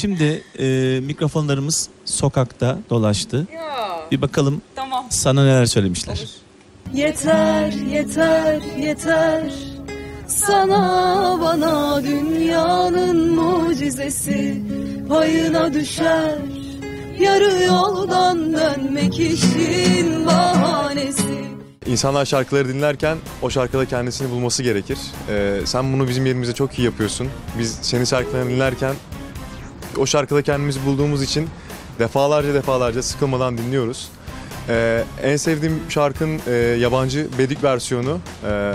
Şimdi e, mikrofonlarımız sokakta dolaştı. Bir bakalım Tamam. sana neler söylemişler. Yeter, yeter, yeter. Sana bana dünyanın mucizesi payına düşer. Yarı yoldan dönmek işin bahanesi. İnsanlar şarkıları dinlerken o şarkıda kendisini bulması gerekir. Ee, sen bunu bizim yerimizde çok iyi yapıyorsun. Biz senin şarkılarını dinlerken o şarkıda kendimizi bulduğumuz için defalarca defalarca sıkılmadan dinliyoruz. Ee, en sevdiğim şarkın e, yabancı Bedik versiyonu. Ee,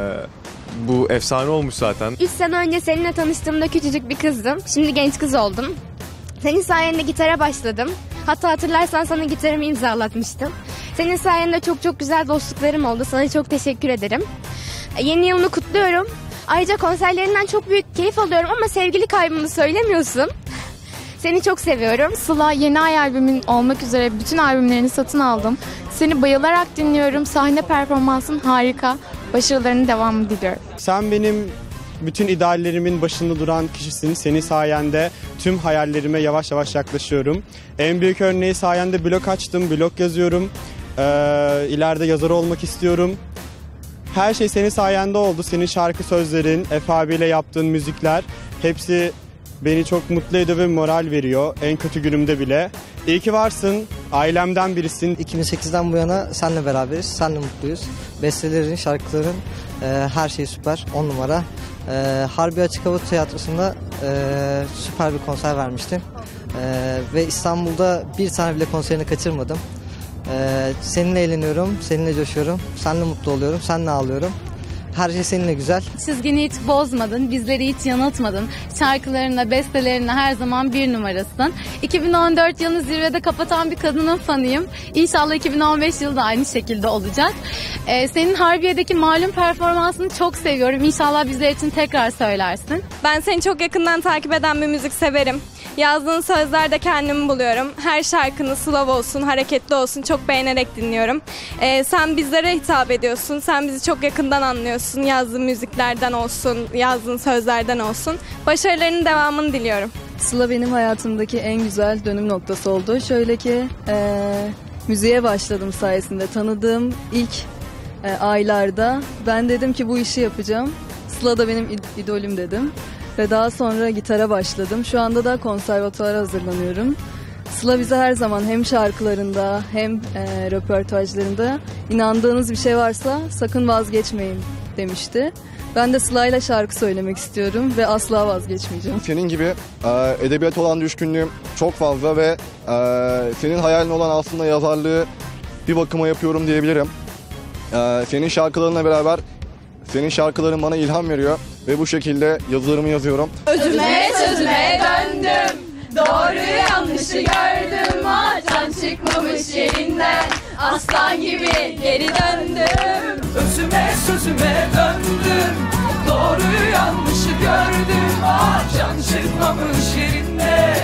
bu efsane olmuş zaten. 3 sene önce seninle tanıştığımda küçücük bir kızdım. Şimdi genç kız oldum. Senin sayende gitara başladım. Hatta hatırlarsan sana gitarımı imzalatmıştım. Senin sayende çok çok güzel dostluklarım oldu. Sana çok teşekkür ederim. E, Yeni yılını kutluyorum. Ayrıca konserlerinden çok büyük keyif alıyorum ama sevgili kaybımı söylemiyorsun. Seni çok seviyorum. Sıla yeni ay albümün olmak üzere bütün albümlerini satın aldım. Seni bayılarak dinliyorum. Sahne performansın harika. Başarılarının devamını diliyorum. Sen benim bütün ideallerimin başında duran kişisin. Senin sayende tüm hayallerime yavaş yavaş yaklaşıyorum. En büyük örneği sayende blog açtım, blog yazıyorum. Ee, ileride yazar olmak istiyorum. Her şey senin sayende oldu. Senin şarkı sözlerin, Efe abiyle yaptığın müzikler hepsi beni çok mutlu ediyor ve moral veriyor. En kötü günümde bile. İyi ki varsın. Ailemden birisin. 2008'den bu yana senle beraberiz, senle mutluyuz. Bestelerin, şarkıların e, her şey süper, on numara. E, Harbi Açık Hava Tiyatrosu'nda e, süper bir konser vermiştim. E, ve İstanbul'da bir tane bile konserini kaçırmadım. E, seninle eğleniyorum, seninle coşuyorum, seninle mutlu oluyorum, seninle ağlıyorum. Her şey seninle güzel. Çizgini hiç bozmadın, bizleri hiç yanıltmadın. Şarkılarına, bestelerine her zaman bir numarasın. 2014 yılını zirvede kapatan bir kadının fanıyım. İnşallah 2015 yılı da aynı şekilde olacak. Ee, senin Harbiye'deki malum performansını çok seviyorum. İnşallah bizler için tekrar söylersin. Ben seni çok yakından takip eden bir müzik severim. Yazdığın sözlerde kendimi buluyorum. Her şarkını slav olsun, hareketli olsun çok beğenerek dinliyorum. Ee, sen bizlere hitap ediyorsun. Sen bizi çok yakından anlıyorsun. Yazdığın müziklerden olsun, yazdığın sözlerden olsun. Başarılarının devamını diliyorum. Sıla benim hayatımdaki en güzel dönüm noktası oldu. Şöyle ki eee, müziğe başladım sayesinde tanıdığım ilk eee, aylarda ben dedim ki bu işi yapacağım. Sıla da benim id- idolüm dedim. Ve daha sonra gitara başladım. Şu anda da konservatuvara hazırlanıyorum. Sıla bize her zaman hem şarkılarında hem eee röportajlarında inandığınız bir şey varsa sakın vazgeçmeyin demişti. Ben de Sıla'yla şarkı söylemek istiyorum ve asla vazgeçmeyeceğim. Senin gibi e, edebiyat olan düşkünlüğüm çok fazla ve e, senin hayalin olan aslında yazarlığı bir bakıma yapıyorum diyebilirim. E, senin şarkılarınla beraber senin şarkıların bana ilham veriyor ve bu şekilde yazılarımı yazıyorum. Özüme sözüme döndüm. Doğru yanlışı gördüm. Can çıkmamış yerinden. Aslan gibi geri döndüm. Özüme sözüme döndüm Doğru yanlışı gördüm Ah can çıkmamış yerinde